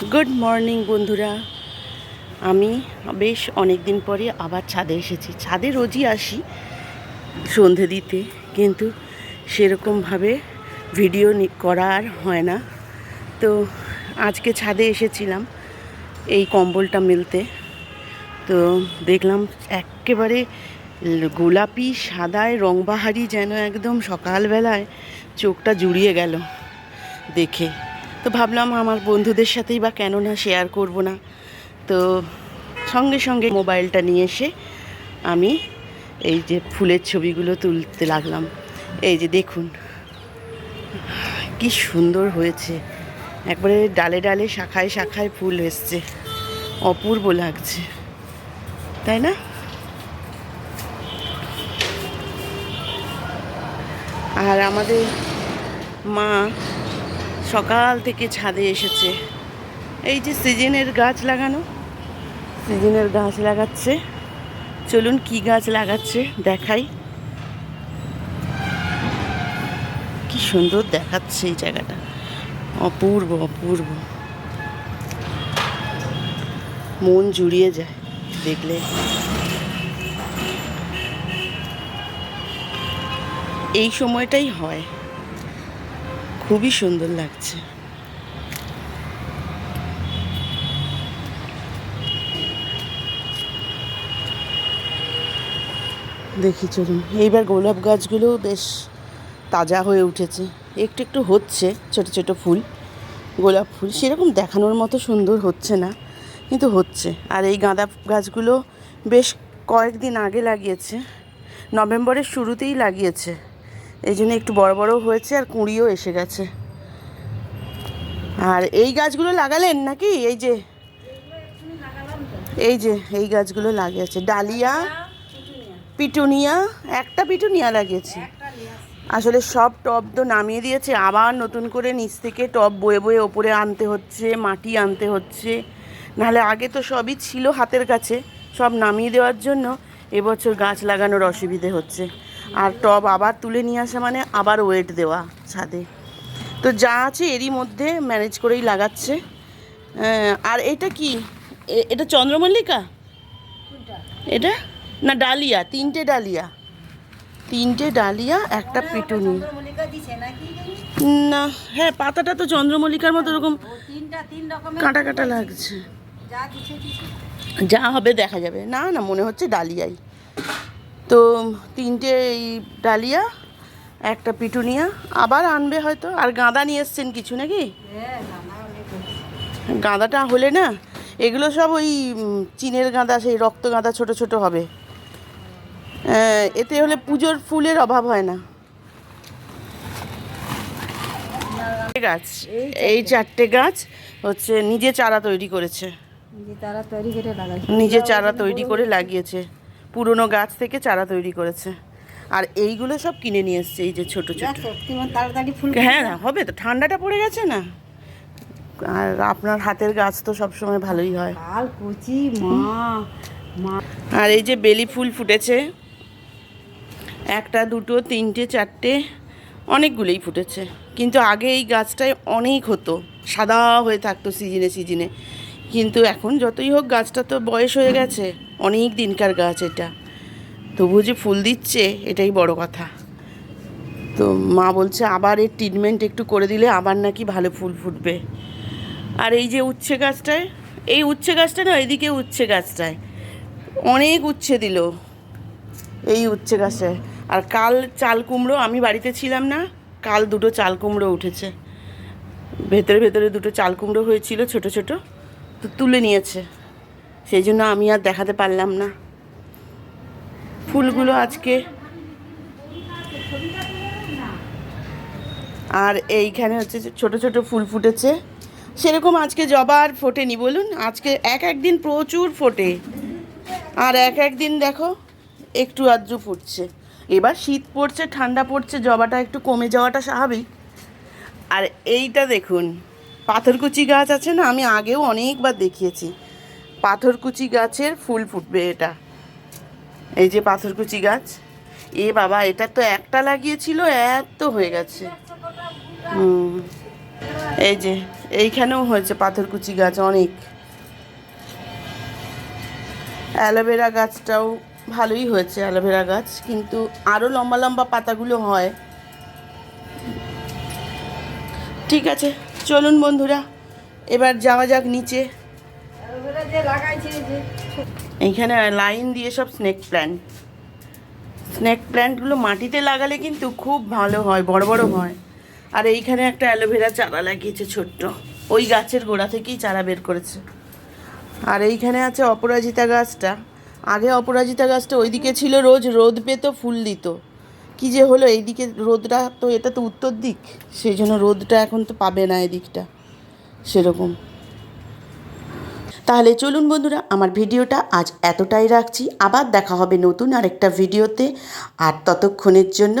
Good morning বন্ধুরা। আমি বেশ অনেক দিন পরে আবার ছাদে এসেছি। ছাদে রোজই আসি সন্ধে দিতে, কিন্তু সেরকমভাবে ভিডিও করা আর হয় না। তো আজকে ছাদে এসেছিলাম এই কম্বলটা মিলতে। তো দেখলাম একেবারে গোলাপি, সাদায়, রংবাহারি যেন একদম সকালবেলায় চোখটা জুড়িয়ে গেল দেখে। তো ভাবলাম আমার বন্ধুদের সাথেই বা কেন না শেয়ার করব না। তো সঙ্গে সঙ্গে মোবাইলটা নিয়ে এসে আমি এই যে ফুলের ছবিগুলো তুলতে লাগলাম। এই যে দেখুন, কি সুন্দর হয়েছে। একবারে ডালে ডালে, শাখায় শাখায় ফুল এসছে। অপূর্ব লাগছে। তাই না? আর আমাদের মা সকাল থেকে ছাদে এসেছে। এই যে সিজনের গাছ লাগানো। সিজনের গাছ লাগাচ্ছে। চলুন কি গাছ লাগাচ্ছে দেখাই। কি সুন্দর দেখাচ্ছে এই জায়গাটা। অপূর্ব অপূর্ব। মন জুড়িয়ে যায় দেখলে। এই সময়টাই হয়। খুবই সুন্দর লাগছে। দেখি চলুন, এইবার গোলাপ গাছগুলো বেশ তাজা হয়ে উঠেছে। একটু একটু হচ্ছে, ছোট ছোট ফুল, গোলাপ ফুল, সেরকম দেখানোর মতো সুন্দর হচ্ছে না, কিন্তু হচ্ছে। আর এই গাঁদা গাছগুলো বেশ কয়েকদিন আগে লাগিয়েছে, নভেম্বরের শুরুতেই লাগিয়েছে। এই জন্য একটু বড় বড় হয়েছে আর কুঁড়িও এসে গেছে। আর এই গাছগুলো লাগালেন নাকি? এই যে এই যে, এই গাছগুলো লাগিয়েছে। ডালিয়া, পিটুনিয়া, একটা পিটুনিয়া লাগিয়েছে। আসলে সব টব তো নামিয়ে দিয়েছে, আবার নতুন করে নিচ থেকে টব বয়ে বয়ে ওপরে আনতে হচ্ছে, মাটি আনতে হচ্ছে। নাহলে আগে তো সবই ছিল হাতের কাছে, সব নামিয়ে দেওয়ার জন্য এবছর গাছ লাগানোর অসুবিধে হচ্ছে। আর টব আবার তুলে নিয়ে আসা মানে আবার ওয়েট দেওয়া ছাদে। তো যা আছে এরই মধ্যে ম্যানেজ করেই লাগাচ্ছে। আর এটা কি? এটা চন্দ্রমল্লিকা? এটা? না ডালিয়া তিনটে ডালিয়া। তিনটে ডালিয়া একটা পিটুনি। না হ্যাঁ পাতাটা তো চন্দ্রমল্লিকার মতো এরকম ও তিনটা তিন কাটা কাটা লাগছে। যা হবে দেখা যাবে। না না মনে হচ্ছে ডালিয়াই। তো তিনটে এই ডালিয়া একটা পিটুনিয়া আবার আনবে হয়তো। আর গাঁদা নিয়ে এসছেন কিছু নাকি? হ্যাঁ। গাঁদাটা হলে না এগুলো সব ওই চীনের গাঁদা সেই রক্ত গাঁদা ছোট ছোট হবে। এতে হলে পুজোর ফুলের অভাব হয় না। গাছ। এই চারটে। গাছ হচ্ছে নিজে চারা তৈরি করেছে। নিজে চারা তৈরি করে লাগিয়েছে। পুরনো গাছ থেকে চারা তৈরি করেছে। আর এইগুলো সব কিনে নিয়ে এসছে এই যে ছোট ছোট। তাড়াতাড়ি ফুল হ্যাঁ হবে তো ঠান্ডাটা পড়ে গেছে না? আর আপনার হাতের গাছ তো সবসময় ভালোই হয়। কাল কুচি মা মা। আর এই যে বেলি ফুল ফুটেছে একটা দুটো তিনটে চারটে অনেকগুলোই ফুটেছে। কিন্তু আগে এই গাছটায় অনেক হতো সাদা হয়ে থাকতো সিজনে সিজনে। কিন্তু এখন যতই হোক গাছটা তো বয়স হয়ে গেছে। অনেক দিনকার গাছ এটা। তবু যে ফুল দিচ্ছে, এটাই বড় কথা। তো মা বলছে, আবার এর ট্রিটমেন্ট একটু করে দিলে আবার নাকি ভালো ফুল ফুটবে। আর এই যে উচ্ছে গাছটায়, এই উচ্ছে গাছটা না, এদিকে উচ্ছে গাছটায়। অনেক উচ্ছে দিল এই উচ্ছে গাছে। আর কাল চাল কুমড়ো, আমি বাড়িতে ছিলাম না, কাল দুটো চাল কুমড়ো উঠেছে। ভেতরে ভেতরে দুটো চাল কুমড়ো হয়েছিল ছোট ছোট, তো তুলে নিয়েছে। সেই জন্য আমি আর দেখাতে পারলাম না। ফুলগুলো আজকে আর এইখানে হচ্ছে ছোট ছোট ফুল ফুটেছে। সেরকম আজকে জবা আর ফোটেনি, বলুন। আজকে এক একদিন প্রচুর ফোটে। আর এক একদিন দেখো, একটু আধটু ফুটছে। এবার শীত পড়ছে, ঠান্ডা পড়ছে, জবাটা একটু কমে যাওয়াটা স্বাভাবিক। আর এইটা দেখুন, পাথরকুচি গাছ আছে না, আমি আগেও অনেকবার দেখিয়েছি। পাথরকুচি গাছের ফুল ফুটবে এটা। এই যে পাথরকুচি গাছ। এ বাবা, এটা তো একটা লাগিয়েছিল, এত হয়ে গেছে। হুম। এই যে, এইখানেও হয়েছে পাথরকুচি গাছ অনেক। অ্যালোভেরা গাছটাও ভালোই হয়েছে, অ্যালোভেরা গাছ, কিন্তু আরও লম্বা লম্বা পাতাগুলো হয়। ঠিক আছে, চলুন বন্ধুরা, এবার যাওয়া যাক নিচে। এইখানে লাইন দিয়ে সব স্নেক প্ল্যান্ট স্নেক প্ল্যান্টগুলো মাটিতে লাগালে কিন্তু খুব ভালো হয়, বড় বড় হয়। আর এইখানে একটা অ্যালোভেরা চারা লাগিয়েছে ছোট্ট। ওই গাছের গোড়া থেকেই চারা বের করেছে। আর এইখানে আছে অপরাজিতা গাছটা। আগে অপরাজিতা গাছটা ওইদিকে ছিল রোজ, রোদ পেতো, ফুল দিত। কি যে হলো, এইদিকে রোদটা তো, এটা তো উত্তর দিক। সেই জন্য রোদটা এখন তো পাবে না এদিকটা। সেরকম। তাহলে চলুন বন্ধুরা, আমার ভিডিওটা আজ এতটাই রাখছি। আবার দেখা হবে নতুন আরেকটা ভিডিওতে। আর ততক্ষণের জন্য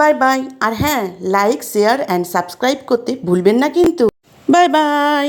বাই বাই। আর হ্যাঁ লাইক শেয়ার অ্যান্ড সাবস্ক্রাইব করতে ভুলবেন না কিন্তু। Bye bye.